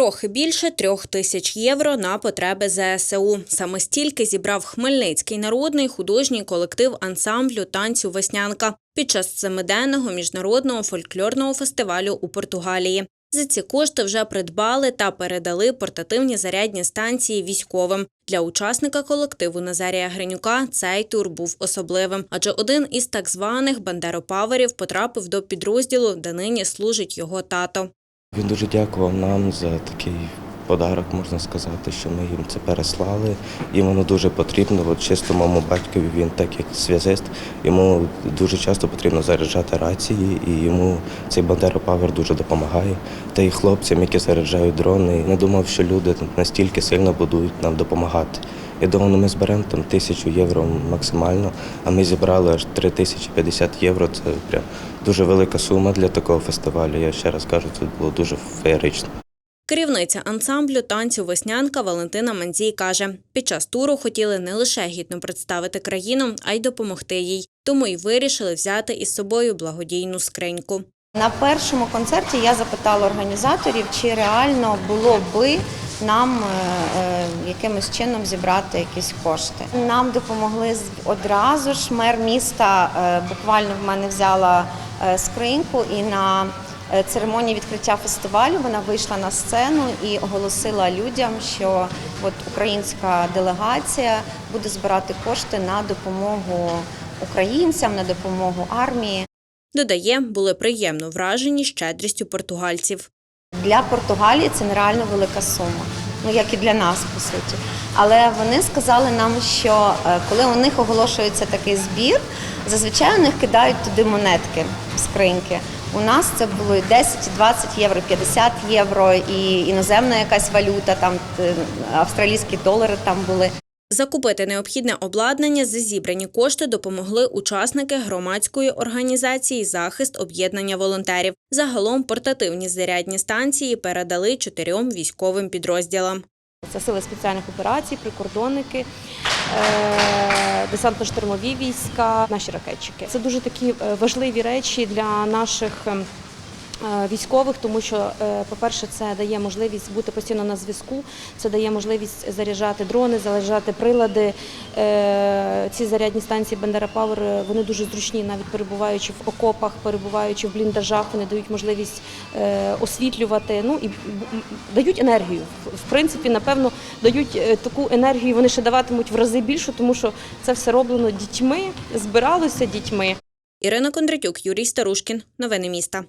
Трохи більше трьох тисяч євро на потреби ЗСУ. Саме стільки зібрав Хмельницький народний художній колектив ансамблю танцю Веснянка під час семиденного міжнародного фольклорного фестивалю у Португалії. За ці кошти вже придбали та передали портативні зарядні станції військовим. Для учасника колективу Назарія Гринюка цей тур був особливим, адже один із так званих бандеропаверів потрапив до підрозділу, де нині служить його тато. Він дуже дякував нам за такий подарок, можна сказати, що ми їм це переслали. Їм воно дуже потрібно. От чисто моєму батькові він так як зв'язист, йому дуже часто потрібно заряджати рації, і йому цей Бандера Павер дуже допомагає. Та й хлопцям, які заряджають дрони. Не думав, що люди настільки сильно будуть нам допомагати. Я думав, ну, ми зберемо там тисячу євро максимально, а ми зібрали аж три тисячі 50 євро. Це прям дуже велика сума для такого фестивалю. Я ще раз кажу, це було дуже феєрично. Керівниця ансамблю танцю Веснянка Валентина Манзій каже, під час туру хотіли не лише гідно представити країну, а й допомогти їй. Тому й вирішили взяти із собою благодійну скриньку. На першому концерті я запитала організаторів, чи реально було би нам е, е, якимось чином зібрати якісь кошти. Нам допомогли одразу ж. Мер міста е, буквально в мене взяла е, скриньку і на е, церемонії відкриття фестивалю вона вийшла на сцену і оголосила людям, що от українська делегація буде збирати кошти на допомогу українцям, на допомогу армії. Додає, були приємно вражені щедрістю португальців. Для Португалії це нереально велика сума, ну як і для нас по суті. Але вони сказали нам, що е, коли у них оголошується такий збір, зазвичай у них кидають туди монетки скриньки. У нас це було і 10, і 20 євро, 50 євро, і іноземна якась валюта, там е, австралійські долари там були. Закупити необхідне обладнання за зібрані кошти допомогли учасники громадської організації Захист об'єднання волонтерів. Загалом портативні зарядні станції передали чотирьом військовим підрозділам. Це сили спеціальних операцій, прикордонники, е, десантно-штурмові війська, наші ракетчики. Це дуже такі е, важливі речі для наших. Е, Військових, тому що, е, по-перше, це дає можливість бути постійно на зв'язку, це дає можливість заряджати дрони, заряджати прилади. Е, Ці зарядні станції Бендера Пауер вони дуже зручні, навіть перебуваючи в окопах, перебуваючи в бліндажах, вони дають можливість освітлювати. Ну і дають енергію. В- принципі, напевно, дають таку енергію. Вони ще даватимуть в рази більше, тому що це все роблено дітьми, збиралося дітьми. Ірина Кондратюк, Юрій Старушкін. Новини міста.